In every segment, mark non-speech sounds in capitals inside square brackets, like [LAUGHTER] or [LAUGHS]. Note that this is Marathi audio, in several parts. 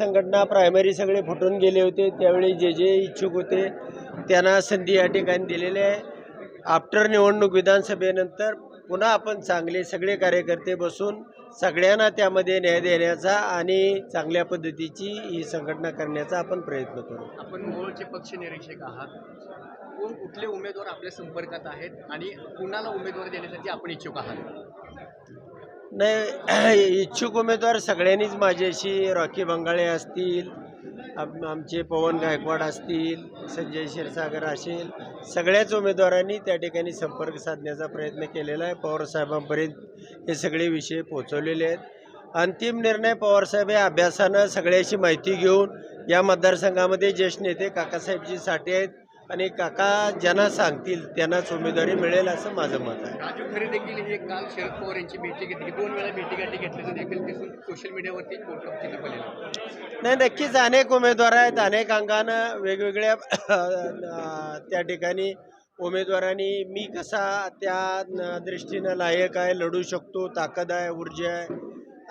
संघटना प्रायमरी सगळे फुटून गेले होते. त्यावेळी जे जे इच्छुक होते त्यांना संधी या ठिकाणी दिलेली आहे. आफ्टर निवडणूक विधानसभेनंतर पुन्हा आपण चांगले सगळे कार्यकर्ते बसून सगळ्यांना त्यामध्ये न्याय देण्याचा आणि चांगल्या पद्धतीची ही संघटना करण्याचा आपण प्रयत्न करू. आपण मूळचे पक्ष निरीक्षक आहात. कोण कुठले उमेदवार आपल्या संपर्कात आहेत आणि कुणाला उमेदवार देण्यासाठी आपण इच्छुक आहात? नाही [CLEARS THROAT] इच्छुक उमेदवार सगळ्यांनीच माझ्याशी रॉकी बंगाळे असतील आम- आमचे पवन गायकवाड असतील संजय क्षीरसागर असेल सगळ्याच उमेदवारांनी त्या ठिकाणी संपर्क साधण्याचा प्रयत्न केलेला आहे. पवारसाहेबांपर्यंत हे सगळे विषय पोहोचवलेले आहेत. अंतिम निर्णय पवारसाहेब हे अभ्यासानं सगळ्याची माहिती घेऊन या मतदारसंघामध्ये ज्येष्ठ नेते काकासाहेबजी साठे आहेत. आणि काका ज्यांना सांगतील त्यांनाच उमेदवारी मिळेल असं माझं मत आहे. राजू खरे देखील हे काल शरद पवार यांची भेटी घेतली. दोन वेळा भेटीगाठी घेतल्याचं देखील दिसून सोशल मीडियावरती नाही नक्कीच अनेक उमेदवार आहेत. अनेक अंगानं वेगवेगळ्या त्या ठिकाणी उमेदवारांनी मी कसा त्या दृष्टीनं लायक आहे लढू शकतो ताकद आहे ऊर्जा आहे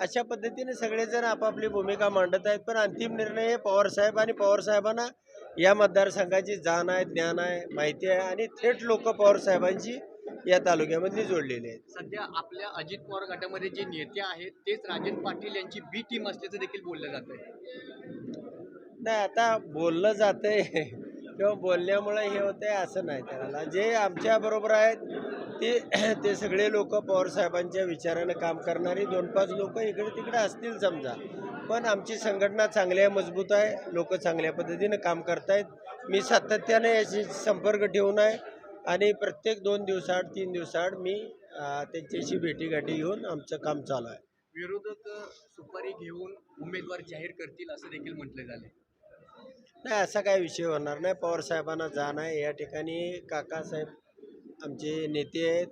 अशा पद्धतीने सगळेजण आपापली भूमिका मांडत आहेत. पण अंतिम निर्णय हे पवारसाहेब आणि पवारसाहेबांना या मतदारसंघाची जाण आहे ज्ञान आहे माहिती आहे आणि थेट लोक पवारसाहेबांची या तालुक्यामधली जोडलेली आहेत. सध्या आपल्या अजित पवार गटामध्ये जे नेते आहेत तेच राजन पाटील यांची बी टीम असल्याचं देखील बोललं जात आहे नाही आता बोललं जातंय [LAUGHS] किंवा बोलण्यामुळे हे होतंय असं नाही त्याला. जे आमच्या बरोबर आहेत ते [CLEARS THROAT] ते सगळे लोक पवारसाहेबांच्या विचारानं काम करणारी दोन पाच लोक इकडे तिकडे असतील समजा. पण आमची संघटना चांगली आहे मजबूत आहे लोक चांगल्या पद्धतीनं काम करतायत. मी सातत्याने याशी संपर्क ठेवून आहे आणि प्रत्येक दोन दिवसाआड तीन दिवसाआड मी त्यांच्याशी भेटीगाठी घेऊन आमचं काम चालू आहे. विरोधक सुपारी घेऊन उमेदवार जाहीर करतील असं देखील म्हटलं झालंय. नाही असा काय विषय होणार नाही. पवारसाहेबांना जाण आहे. या ठिकाणी काकासाहेब आमचे नेते आहेत.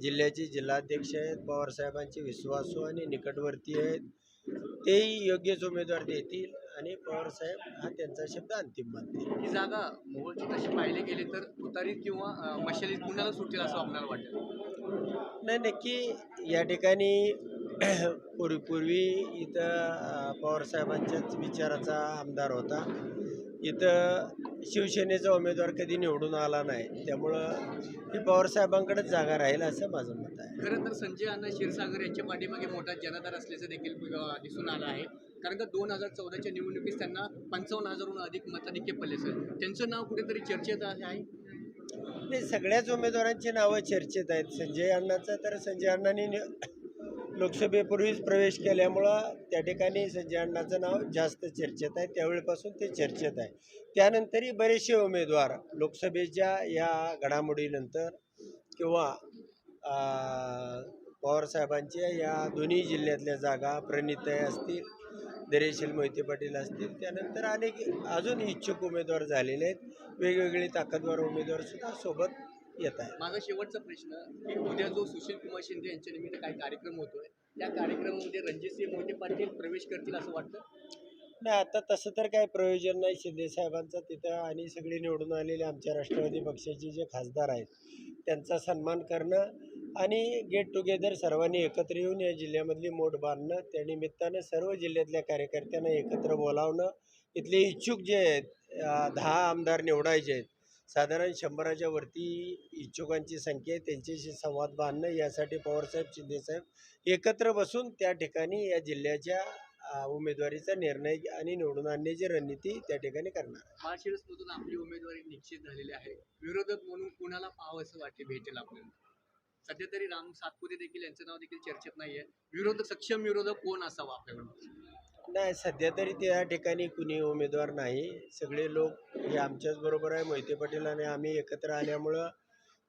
जिल्ह्याचे जिल्हाध्यक्ष आहेत. पवारसाहेबांचे विश्वासू आणि निकटवर्ती आहेत. तेही योग्यच उमेदवार देतील आणि पवारसाहेब हा त्यांचा शब्द अंतिम मानतील. ही जागा मोहोळची तशी पाहिले गेली तर तुतारीत किंवा अं, मशालीत कुणाला सुटेल असं आपल्याला वाटतं? नाही नक्की या ठिकाणी [CLEARS THROAT] पूर्वी पूर्वी इथं अं, पवारसाहेबांच्याच विचाराचा आमदार होता. इथं शिवसेनेचा उमेदवार कधी निवडून आला नाही. त्यामुळं ही पवारसाहेबांकडेच जागा राहील असं माझं मत आहे. खरं तर संजय अण्णा क्षीरसागर यांच्या पाठीमागे मोठा जनाधार असल्याचं देखील दिसून आलं आहे. कारण का दोन हजार चौदाच्या निवडणुकीत त्यांना पंचावन्न हजारहून अधिक मताधिक्य पडले सर. त्यांचं नाव कुठेतरी चर्चेत आहे? नाही सगळ्याच उमेदवारांची नावं चर्चेत आहेत. संजय अण्णाचं तर संजय अण्णांनी लोकसभेपूर्वीच प्रवेश केल्यामुळं त्या ठिकाणी संजय अण्णाचं नाव जास्त चर्चेत आहे. त्यावेळेपासून ते चर्चेत आहे. त्यानंतरही बरेचसे उमेदवार लोकसभेच्या या घडामोडीनंतर किंवा पवारसाहेबांच्या या दोन्ही जिल्ह्यातल्या जागा प्रणितय असतील दरेशील मोहिते पाटील असतील. त्यानंतर अनेक अजून इच्छुक उमेदवार झालेले आहेत. वेगवेगळे ताकदवार उमेदवारसुद्धा सोबत येत आहेत माझा शेवटचा प्रश्न की उद्या जो सुशील कुमार शिंदे यांच्या निमित्त काही कार्यक्रम होतोय त्या कार्यक्रमामध्ये रणजितसिंह मोहिते पाटील प्रवेश करतील असं वाटतं? नाही आता तसं तर काही प्रयोजन नाही शिंदे साहेबांचं. तिथं आणि सगळे निवडून आलेले आमच्या राष्ट्रवादी पक्षाचे जे खासदार आहेत त्यांचा सन्मान करणं आणि गेट टुगेदर सर्वांनी एकत्र येऊन या जिल्ह्यामधली मोठ बांधणं त्या निमित्तानं सर्व जिल्ह्यातल्या कार्यकर्त्यांना एकत्र बोलावणं. इथले इच्छुक जे आहेत दहा आमदार निवडायचे आहेत साधारण शंभराच्या वरती इच्छुकांची संख्या आहे. त्यांच्याशी संवाद बांधणं यासाठी पवारसाहेब शिंदेसाहेब एकत्र बसून त्या ठिकाणी या जिल्ह्याच्या उमेदवारीचा निर्णय आणि निवडून आणण्याची रणनीती त्या ठिकाणी करणार. माळशिरसमधून आपली उमेदवारी निश्चित झालेली आहे. विरोधक म्हणून कुणाला पाहावं असं वाटते भेटेल आपल्याला? सध्या तरी राम सातपुते देखील यांचं नाव देखील चर्चेत नाही आहे विरोधक सक्षम विरोधक कोण असावा आपल्याकडून? नाही सध्या तरी त्या ठिकाणी कुणी उमेदवार नाही. सगळे लोक हे आमच्याच बरोबर आहे मोहिते पाटील आणि आम्ही एकत्र आल्यामुळं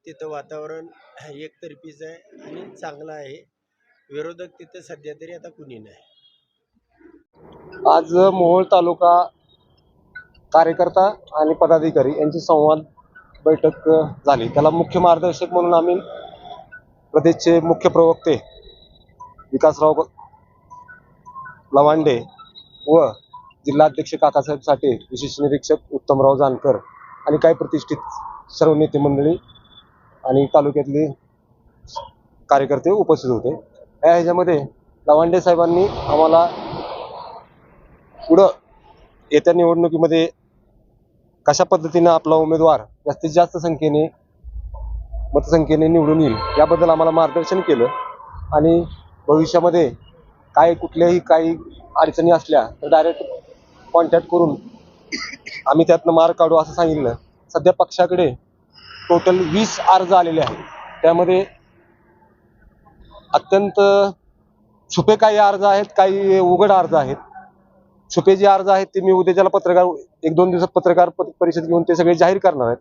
तिथं वातावरण एकतर्फीच आहे आणि चांगलं आहे. विरोधक तिथं सध्या तरी आता कुणी नाही. आज मोहोळ तालुका कार्यकर्ता आणि पदाधिकारी यांची संवाद बैठक झाली. त्याला मुख्य मार्गदर्शक म्हणून आम्ही प्रदेशचे मुख्य प्रवक्ते विकासराव लवांडे व जिल्हाध्यक्ष काकासाहेब साठे विशेष निरीक्षक उत्तमराव जानकर आणि काही प्रतिष्ठित सर्व नेते मंडळी आणि तालुक्यातले कार्यकर्ते उपस्थित होते. या ह्याच्यामध्ये लवांडे साहेबांनी आम्हाला पुढं येत्या निवडणुकीमध्ये कशा पद्धतीनं आपला उमेदवार जास्तीत जास्त संख्येने मतसंख्येने निवडून येईल याबद्दल आम्हाला मार्गदर्शन केलं आणि भविष्यामध्ये काय कुठल्याही काही अडचणी असल्या तर डायरेक्ट कॉन्टॅक्ट करून आम्ही त्यातनं मार्ग काढू असं सांगितलं. सध्या पक्षाकडे टोटल वीस अर्ज आलेले आहेत. त्यामध्ये अत्यंत छुपे काही अर्ज आहेत काही उघड अर्ज आहेत. छुपे जे अर्ज आहेत ते मी उद्याच्याला पत्रकार एक दोन दिवसात पत्रकार परिषद घेऊन ते सगळे जाहीर करणार आहेत.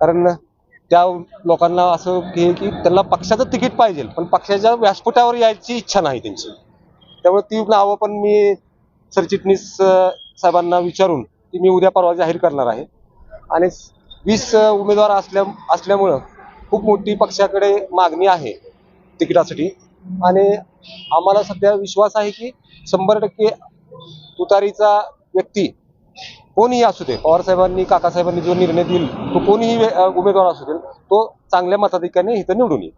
कारण त्या लोकांना असं हे की त्यांना पक्षाचं तिकीट पाहिजे पण पक्षाच्या व्यासपीठावर यायची इच्छा नाही त्यांची. त्यामुळे ती नावं पण मी सरचिटणीस साहेबांना विचारून ती मी उद्या परवा जाहीर करणार आहे. आणि वीस उमेदवार असल्या असल्यामुळं खूप मोठी पक्षाकडे मागणी आहे तिकिटासाठी. आणि आम्हाला सध्या विश्वास आहे की शंभर टक्के तुतारीचा व्यक्ती कोणीही असू दे पवारसाहेबांनी काकासाहेबांनी जो निर्णय देईल तो कोणीही उमेदवार असू दे तो चांगल्या मताधिक्याने इथं निवडून येईल.